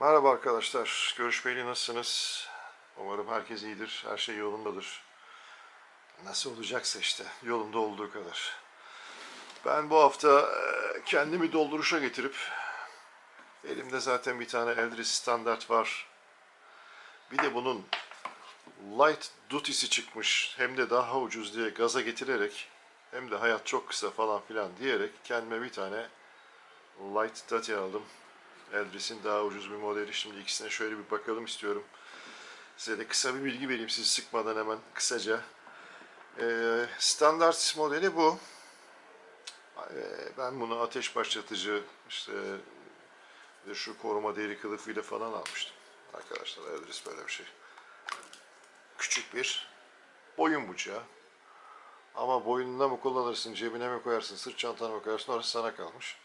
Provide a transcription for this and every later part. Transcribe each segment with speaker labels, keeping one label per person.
Speaker 1: Merhaba arkadaşlar. Görüşmeyeli nasılsınız? Umarım herkes iyidir. Her şey yolundadır. Nasıl olacaksa işte. Yolunda olduğu kadar. Ben bu hafta e, kendimi dolduruşa getirip elimde zaten bir tane Eldris standart var. Bir de bunun light duty'si çıkmış. Hem de daha ucuz diye gaza getirerek hem de hayat çok kısa falan filan diyerek kendime bir tane light duty aldım. Eldris'in daha ucuz bir modeli. Şimdi ikisine şöyle bir bakalım istiyorum. Size de kısa bir bilgi vereyim sizi sıkmadan hemen kısaca. Ee, standart modeli bu. Ee, ben bunu ateş başlatıcı işte şu koruma deri kılıfıyla falan almıştım. Arkadaşlar Eldris böyle bir şey. Küçük bir boyun bıçağı. Ama boynunda mı kullanırsın, cebine mi koyarsın, sırt çantana mı koyarsın orası sana kalmış.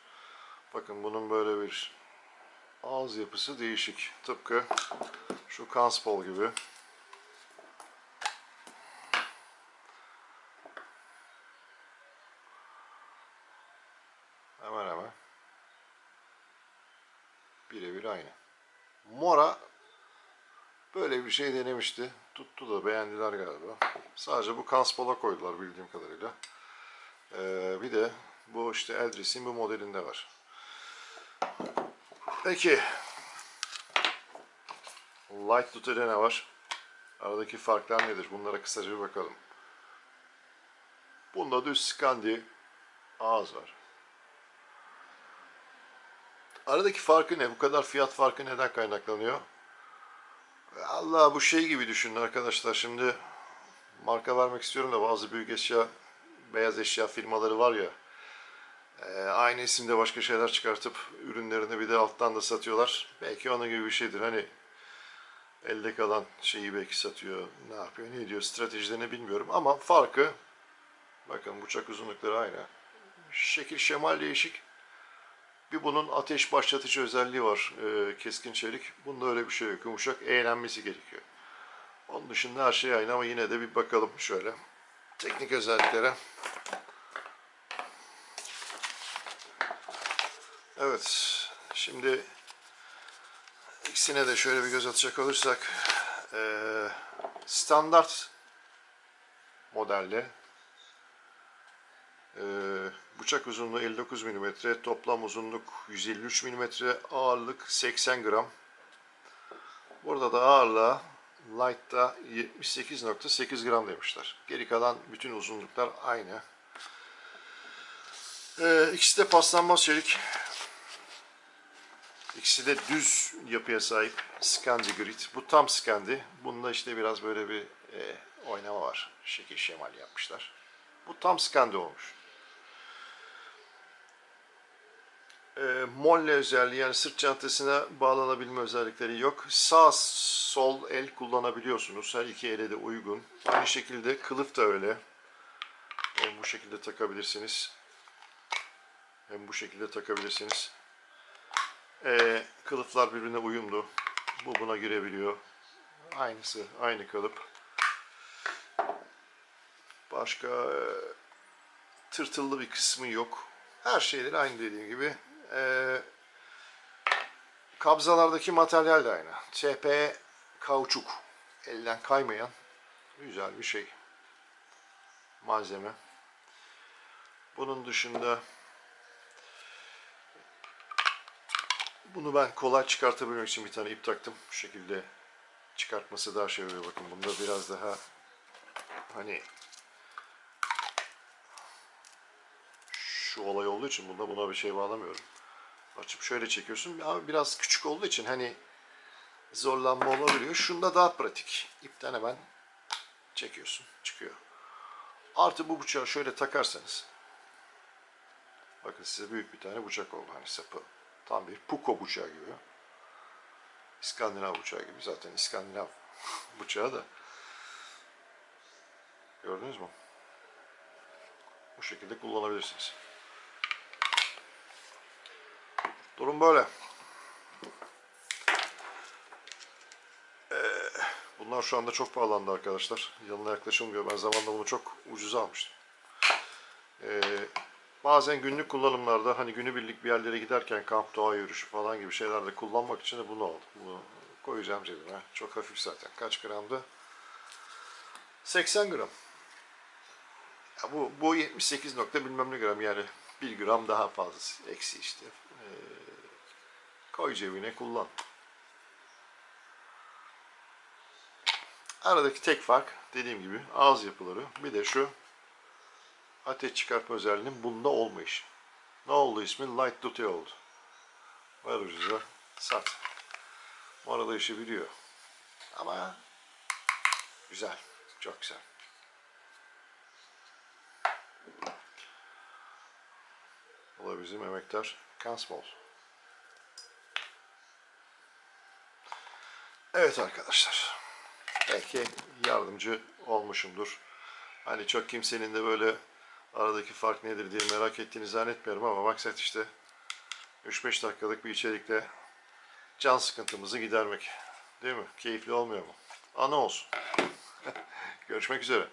Speaker 1: Bakın bunun böyle bir ağız yapısı değişik. Tıpkı şu kanspol gibi. Hemen hemen. Birebir aynı. Mora böyle bir şey denemişti. Tuttu da beğendiler galiba. Sadece bu kanspola koydular bildiğim kadarıyla. Ee, bir de bu işte Eldris'in bu modelinde var. Peki. Light Duty'de ne var? Aradaki farklar nedir? Bunlara kısaca bir bakalım. Bunda düz Scandi ağız var. Aradaki farkı ne? Bu kadar fiyat farkı neden kaynaklanıyor? Allah bu şey gibi düşünün arkadaşlar. Şimdi marka vermek istiyorum da bazı büyük eşya, beyaz eşya firmaları var ya. e, aynı isimde başka şeyler çıkartıp ürünlerini bir de alttan da satıyorlar. Belki onun gibi bir şeydir. Hani elde kalan şeyi belki satıyor. Ne yapıyor, ne diyor stratejilerini bilmiyorum. Ama farkı bakın bıçak uzunlukları aynı. Şekil şemal değişik. Bir bunun ateş başlatıcı özelliği var. e, keskin çelik. Bunda öyle bir şey yok. Yumuşak eğlenmesi gerekiyor. Onun dışında her şey aynı ama yine de bir bakalım şöyle. Teknik özelliklere. Evet. Şimdi ikisine de şöyle bir göz atacak olursak e, standart modelde e, bıçak uzunluğu 59 mm, toplam uzunluk 153 mm, ağırlık 80 gram. Burada da ağırlığa Light'ta 78.8 gram demişler. Geri kalan bütün uzunluklar aynı. Ee, ikisi de paslanmaz çelik. İkisi de düz yapıya sahip. Scandi Grit. Bu tam Scandi. Bunda işte biraz böyle bir e, oynama var. Şekil şemal yapmışlar. Bu tam Scandi olmuş. e, molle özelliği yani sırt çantasına bağlanabilme özellikleri yok. Sağ sol el kullanabiliyorsunuz. Her iki ele de uygun. Aynı şekilde kılıf da öyle. Hem bu şekilde takabilirsiniz. Hem bu şekilde takabilirsiniz. E, kılıflar birbirine uyumlu. Bu buna girebiliyor. Aynısı, aynı kalıp. Başka e, tırtıllı bir kısmı yok. Her şeyleri aynı dediğim gibi. Ee, kabzalardaki materyal de aynı. TP kauçuk. Elden kaymayan güzel bir şey. Malzeme. Bunun dışında bunu ben kolay çıkartabilmek için bir tane ip taktım. Bu şekilde çıkartması daha şey oluyor. Bakın bunda biraz daha hani şu olay olduğu için bunda buna bir şey bağlamıyorum. Açıp şöyle çekiyorsun. Ama biraz küçük olduğu için hani zorlanma olabiliyor. Şunda daha pratik. İpten hemen çekiyorsun. Çıkıyor. Artı bu bıçağı şöyle takarsanız bakın size büyük bir tane bıçak oldu. Hani sapı tam bir puko bıçağı gibi. İskandinav bıçağı gibi. Zaten İskandinav bıçağı da gördünüz mü? Bu şekilde kullanabilirsiniz. Durum böyle. Ee, bunlar şu anda çok pahalandı arkadaşlar. Yanına yaklaşılmıyor. Ben zamanında bunu çok ucuza almıştım. Ee, Bazen günlük kullanımlarda hani günübirlik bir yerlere giderken kamp, doğa yürüyüşü falan gibi şeylerde kullanmak için de bunu aldım. Bunu koyacağım cebime. Çok hafif zaten. Kaç gramdı? 80 gram. Ya bu, bu 78 nokta bilmem ne gram yani 1 gram daha fazlası. Eksi işte. Ee, koy cebine kullan. Aradaki tek fark dediğim gibi ağız yapıları. Bir de şu ateş çıkartma özelliğinin bunda olmayışı. Ne oldu ismi? Light Duty oldu. Ver ucuza sat. Bu arada işi biliyor. Ama güzel. Çok güzel. Bu da bizim emektar Kansmol. Evet arkadaşlar. Belki yardımcı olmuşumdur. Hani çok kimsenin de böyle aradaki fark nedir diye merak ettiğini zannetmiyorum ama maksat işte 3-5 dakikalık bir içerikle can sıkıntımızı gidermek. Değil mi? Keyifli olmuyor mu? Ana olsun. Görüşmek üzere.